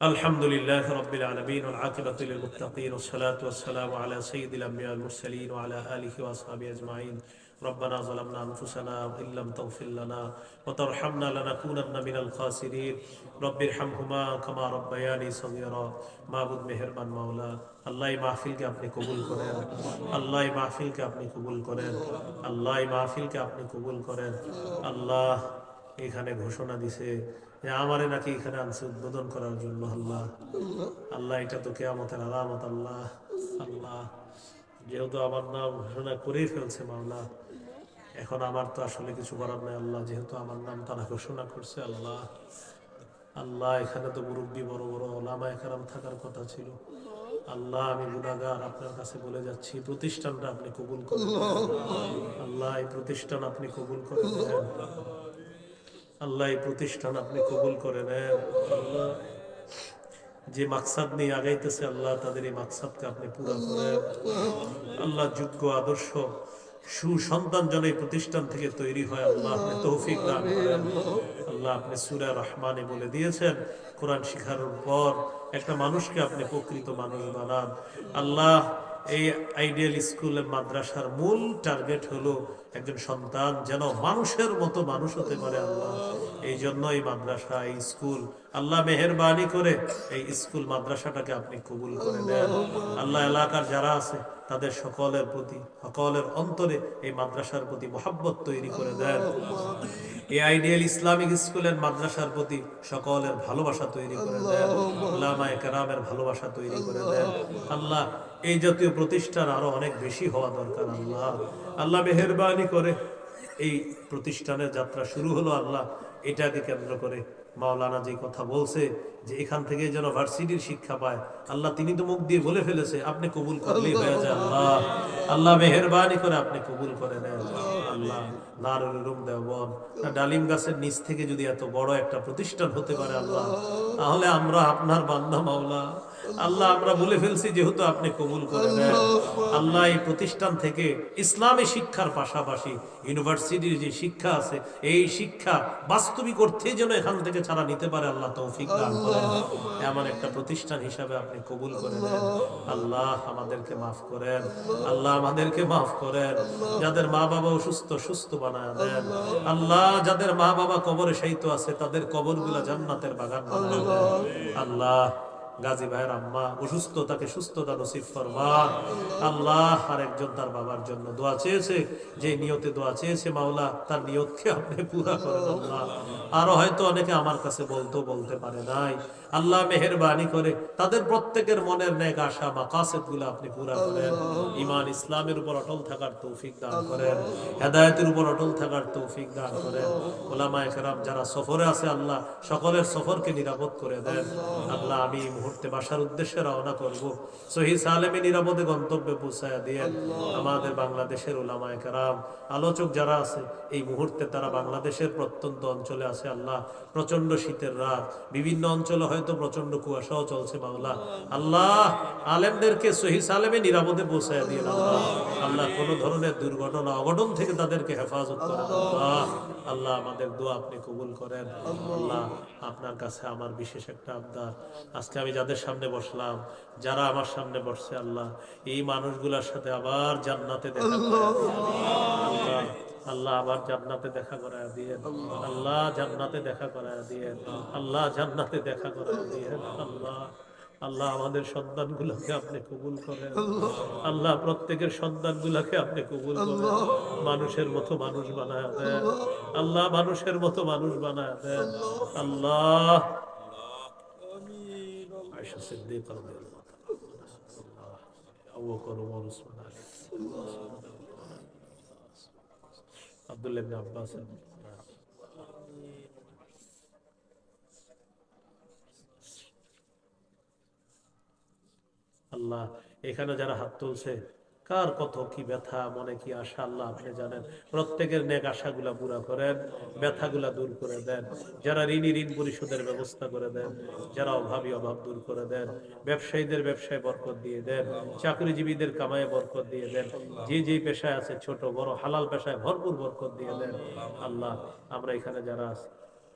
الحمد لله رب العالمين والعاقبة للمتقين والصلاة والسلام على سيد الأنبياء المرسلين وعلى آله وأصحابه أجمعين ربنا ظلمنا أنفسنا وإن لم تغفر لنا وترحمنا لنكونن من الخاسرين رب ارحمهما كما ربياني صغيرا মাহবুদ মেহেরবান মাওলা আল্লাহ এই মাহফিলকে আপনি কবুল করেন আল্লাহ এই মাহফিলকে আপনি কবুল করেন আল্লাহ এই মাহফিলকে আপনি কবুল করেন আল্লাহ এখানে ঘোষণা দিছে যে আমারে নাকি এখানে আনছে উদ্বোধন করার জন্য আল্লাহ। আল্লাহ এটা তো কেয়ামতের আলামত আল্লাহ আল্লাহ। যেহেতু আমার নাম ঘোষণা করেই ফেলছে মাওলা এখন আমার তো আসলে কিছু করার নাই আল্লাহ। যেহেতু আমার নাম তারা ঘোষণা করছে আল্লাহ। আল্লাহ এখানে তো মুরব্বী বড় বড় ওলামা একরাম থাকার কথা ছিল। আল্লাহ আমি গুণাগার আপনার কাছে বলে যাচ্ছি প্রতিষ্ঠানটা আপনি কবুল করেন। আল্লাহ। এই প্রতিষ্ঠান আপনি কবুল করে নেন আল্লাহ, এই প্রতিষ্ঠান আপনি কবুল করে নেন। আল্লাহ, যে মাকসাদ নিয়ে আগাইতেছে আল্লাহ, তাদের এই মাকসাদকে আপনি পুরা করেন। আল্লাহ, যোগ্য আদর্শ, সুসন্তান যেন এই প্রতিষ্ঠান থেকে তৈরি হয়, আল্লাহ আপনি তৌফিক দান করেন। আল্লাহ, আপনি সুরা রহমানে বলে দিয়েছেন, কোরআন শিখানোর পর একটা মানুষকে আপনি প্রকৃত মানুষ বানান। আল্লাহ এই আইডিয়াল স্কুল মাদ্রাসার মূল টার্গেট হলো একজন সন্তান যেন মানুষের মতো মানুষ হতে পারে আল্লাহ। এই জন্য এই মাদ্রাসা, এই স্কুল, আল্লাহ মেহরবানি করে এই স্কুল মাদ্রাসাটাকে আপনি কবুল করে দেন আল্লাহ এলাকার যারা আছে, তাদের সকলের প্রতি, সকলের অন্তরে এই মাদ্রাসার প্রতি মোহাব্বত তৈরি করে দেন। এই আইডিয়াল ইসলামিক স্কুলের মাদ্রাসার প্রতি সকলের ভালোবাসা তৈরি করে দেন। ওলামায়ে কেরামের ভালোবাসা তৈরি করে দেন। আল্লাহ, এই জাতীয় প্রতিষ্ঠান আরও অনেক বেশি হওয়া দরকার, আল্লাহ। আল্লাহ মেহরবানি করে এই প্রতিষ্ঠানের যাত্রা শুরু হলো, আল্লাহ। এটাকে কেন্দ্র করে মাওলানা যে কথা বলছে যে এখান থেকে যেন ভার্সিটির শিক্ষা পায় আল্লাহ তিনি তো মুখ দিয়ে বলে ফেলেছে আপনি কবুল করলেই হয়ে যায় আল্লাহ। আল্লাহ। মেহরবানি করে আপনি কবুল করে নেন আল্লাহ। ডালিম গাছের নিচ থেকে যদি এত বড় একটা প্রতিষ্ঠান হতে পারে আল্লাহ তাহলে আমরা আপনার বান্দা মাওলা। আল্লাহ আমরা বলে ফেলছি যেহেতু আপনি কবুল করে নেন। আল্লাহ এই প্রতিষ্ঠান থেকে ইসলামী শিক্ষার পাশাপাশি ইউনিভার্সিটির যে শিক্ষা আছে এই শিক্ষা বাস্তবিক অর্থে যেন এখান থেকে ছাড়া নিতে পারে আল্লাহ তৌফিক দান করেন। এমন একটা প্রতিষ্ঠান হিসাবে আপনি কবুল করে নেন। আল্লাহ আমাদেরকে মাফ করেন। আল্লাহ আমাদেরকে মাফ করেন। যাদের মা বাবা অসুস্থ সুস্থ বানায় দেন। আল্লাহ যাদের মা বাবা কবরে সাহিত্য আছে তাদের কবরগুলা জান্নাতের বাগান বানায় দেন। আল্লাহ গাজী ভাইয়ের আম্মা অসুস্থ তাকে সুস্থতা নসিব ফরমান আল্লাহ আর একজন তার বাবার জন্য দোয়া চেয়েছে, যে নিয়তে দোয়া চেয়েছে মাওলা, তার নিয়তকে আপনি পুরা করেন আল্লাহ। আরও হয়তো অনেকে আমার কাছে বলতো বলতে পারে নাই। আল্লাহ মেহরবানি করে তাদের প্রত্যেকের মনের নেক আশা মাকাসেদগুলো আপনি পুরা করেন। ইমান ইসলামের উপর অটল থাকার তৌফিক দান করেন। হেদায়তের উপর অটল থাকার তৌফিক দান করেন। ওলামায়ে কেরাম যারা সফরে আছে, আল্লাহ সকলের সফরকে নিরাপদ করে দেন। আল্লাহ আমি মুহূর্তে বাসার উদ্দেশ্যে রওনা করব। সহি সালেমে নিরাপদে গন্তব্যে পৌঁছায় দিয়ে আমাদের বাংলাদেশের ওলামায়ে কেরাম আলোচক যারা আছে এই মুহূর্তে তারা বাংলাদেশের প্রত্যন্ত অঞ্চলে আছে। আল্লাহ প্রচণ্ড শীতের রাত। বিভিন্ন অঞ্চলে হয়তো প্রচণ্ড কুয়াশাও চলছে বাংলা আল্লাহ আলেমদেরকে সহি সালেমে নিরাপদে পৌঁছায় দিয়ে আল্লাহ আল্লাহ কোন ধরনের দুর্ঘটনা অঘটন থেকে তাদেরকে হেফাজত করেন আল্লাহ। আল্লাহ আমাদের দোয়া আপনি কবুল করেন। আল্লাহ আপনার কাছে আমার বিশেষ একটা আবদার। আজকে আমি যাদের সামনে বসলাম যারা আমার সামনে বসছে আল্লাহ এই মানুষগুলোর সাথে আবার জান্নাতে দেখা আল্লাহ। আবার জান্নাতে দেখা করায় দিয়ে আল্লাহ জান্নাতে দেখা করায় দিয়ে আল্লাহ জান্নাতে দেখা করায় দিয়ে আল্লাহ আল্লাহ আমাদের সন্তানগুলোকে আপনি কবুল করেন। আল্লাহ। প্রত্যেকের সন্তান গুলাকে আপনি কবুল করেন। মানুষের মতো মানুষ বানায় দেন। আল্লাহ। মানুষের মতো মানুষ বানায় দেন। আল্লাহ আয়েশা সিদ্দিক আব্বাস। আল্লাহ এখানে যারা হাত তুলছে কার কত কি ব্যথা, মনে কি আশা আল্লাহ আপনি জানেন? প্রত্যেকের নেক আশাগুলা পুরা করেন, ব্যথাগুলা দূর করে দেন। যারা ঋণী ঋণ পরিশোধের ব্যবস্থা করে দেন, যারা অভাবী অভাব দূর করে দেন, ব্যবসায়ীদের ব্যবসায় বরকত দিয়ে দেন, চাকরিজীবীদের কামায় বরকত দিয়ে দেন, যে যে পেশায় আছে, ছোট, বড়, হালাল পেশায় ভরপুর বরকত দিয়ে দেন। আল্লাহ, আমরা এখানে যারা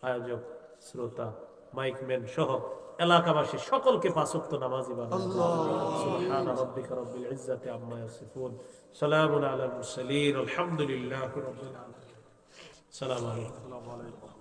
আয়োজক, শ্রোতা মাইকম্যান সহ এলাকাবাসী সকলকে পাঁচক্ত নামাজি বানান সুবহান রাব্বিকা রব্বিল ইজ্জাতি আম্মা ইয়াসিফুন সালামুন আলাল মুরসালিন আলহামদুলিল্লাহি রাব্বিল আলামিন সালাম আলাইকুম